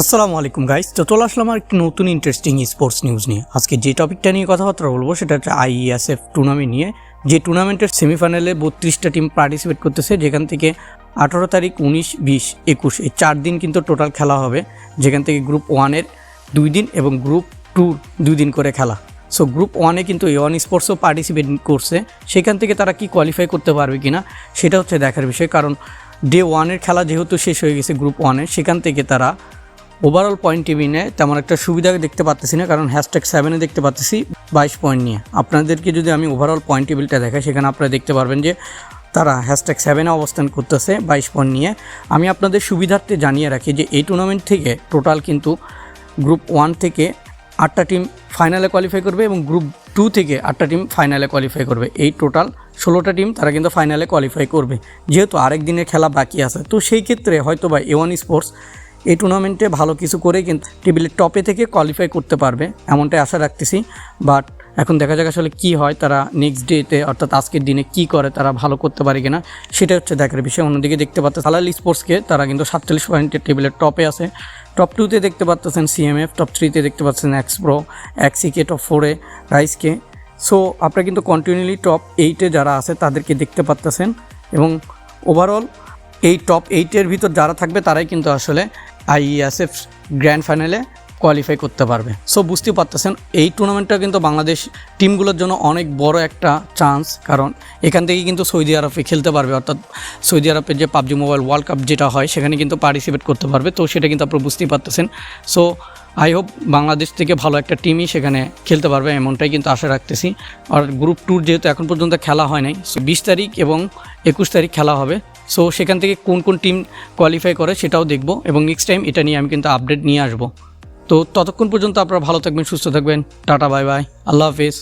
আসসালামু আলাইকুম গাইস তো চলে আসলাম আর একটি নতুন ইন্টারেস্টিং স্পোর্টস নিউজ নিয়ে। আজকে যে টপিকটা নিয়ে কথাবার্তা বলব, সেটা হচ্ছে আইএসএফ টুর্নামেন্ট নিয়ে। যে টুর্নামেন্টের সেমিফাইনালে বত্রিশটা টিম পার্টিসিপেট করতেছে, যেখান থেকে আঠারো তারিখ উনিশ, বিশ, একুশ, এই চার দিন কিন্তু টোটাল খেলা হবে। যেখান থেকে গ্রুপ ওয়ানের দুই দিন এবং গ্রুপ টুর দুই দিন করে খেলা। সো গ্রুপ ওয়ানে কিন্তু এ ওয়ান স্পোর্টসও পার্টিসিপেট করছে। সেখান থেকে তারা কি কোয়ালিফাই করতে পারবে কি না সেটা হচ্ছে দেখার বিষয়। কারণ ডে ওয়ানের খেলা যেহেতু শেষ হয়ে গেছে গ্রুপ ওয়ানের সেখান থেকে তারা ওভারঅল পয়েন্ট টেবিলে তেমন একটা সুবিধা দেখতে পাচ্তেছি না, কারণ হ্যাশট্যাগ সেভেনে দেখতে পাচ্তেছি বাইশ পয়েন্ট নিয়ে। আপনাদেরকে যদি আমি ওভারঅল পয়েন্ট টেবিলটা দেখাই, সেখানে আপনারা দেখতে পারবেন যে তারা হ্যাশট্যাগ সেভেনে অবস্থান করতেছে বাইশ পয়েন্ট নিয়ে। আমি আপনাদের সুবিধার্থে জানিয়ে রাখি যে এই টুর্নামেন্ট থেকে টোটাল কিন্তু গ্রুপ ওয়ান থেকে আটটা টিম ফাইনালে কোয়ালিফাই করবে এবং গ্রুপ টু থেকে আটটা টিম ফাইনালে কোয়ালিফাই করবে। এই টোটাল ষোলোটা টিম তারা কিন্তু ফাইনালে কোয়ালিফাই করবে। যেহেতু আরেক দিনের খেলা বাকি আছে, তো সেই ক্ষেত্রে হয়তো বা এ ওয়ান স্পোর্টস এই টুর্নামেন্টে ভালো কিছু করে কিন্তু টেবিলের টপে থেকে কোয়ালিফাই করতে পারবে, এমনটাই আশা রাখতেছি। বাট এখন দেখা যাক আসলে কী হয়, তারা নেক্সট ডেতে অর্থাৎ আজকের দিনে কি করে, তারা ভালো করতে পারে কিনা সেটা হচ্ছে দেখার বিষয়। অন্যদিকে দেখতে পাচ্ছে হালাল স্পোর্টসকে তারা কিন্তু সাতচল্লিশ পয়েন্টের টেবিলের টপে আছে। টপ টুতে দেখতে পাচ্ছেন সিএমএফ টপ থ্রিতে দেখতে পাচ্ছেন এক্স প্রো এক্সিকে টপ ফোরে রাইসকে সো আপনারা কিন্তু কন্টিনিউলি টপ এইটে যারা আছে, তাদেরকে দেখতে পাচ্তেছেন এবং ওভারঅল এই টপ এইটের ভিতর যারা থাকবে, তারাই কিন্তু আসলে আইএসএফ গ্র্যান্ড ফাইনালে কোয়ালিফাই করতে পারবে। সো বুঝতে পারতেছেন, এই টুর্নামেন্টটা কিন্তু বাংলাদেশ টিমগুলোর জন্য অনেক বড় একটা চান্স কারণ এখান থেকে কিন্তু সৌদি আরবে খেলতে পারবে, অর্থাৎ সৌদি আরবের যে পাবজি মোবাইল ওয়ার্ল্ড কাপ যেটা হয়, সেখানে কিন্তু পার্টিসিপেট করতে পারবে। তো, সেটা কিন্তু আপনারা বুঝতেই পারতেছেন। সো আই হোপ বাংলাদেশ থেকে ভালো একটা টিমই সেখানে খেলতে পারবে, এমনটাই কিন্তু আশা রাখতেছি। আর গ্রুপ ট্যুর যেহেতু এখন পর্যন্ত খেলা হয় নাই সো বিশ তারিখ এবং একুশ তারিখ খেলা হবে। সো সেখান থেকে কোন কোন টিম কোয়ালিফাই করে সেটাও দেখব এবং নেক্সট টাইম এটা নিয়ে আমি কিন্তু আপডেট নিয়ে আসব। তো ততক্ষণ পর্যন্ত আপনারা ভালো থাকবেন, সুস্থ থাকবেন। টাটা বাই বাই আল্লাহ হাফিজ।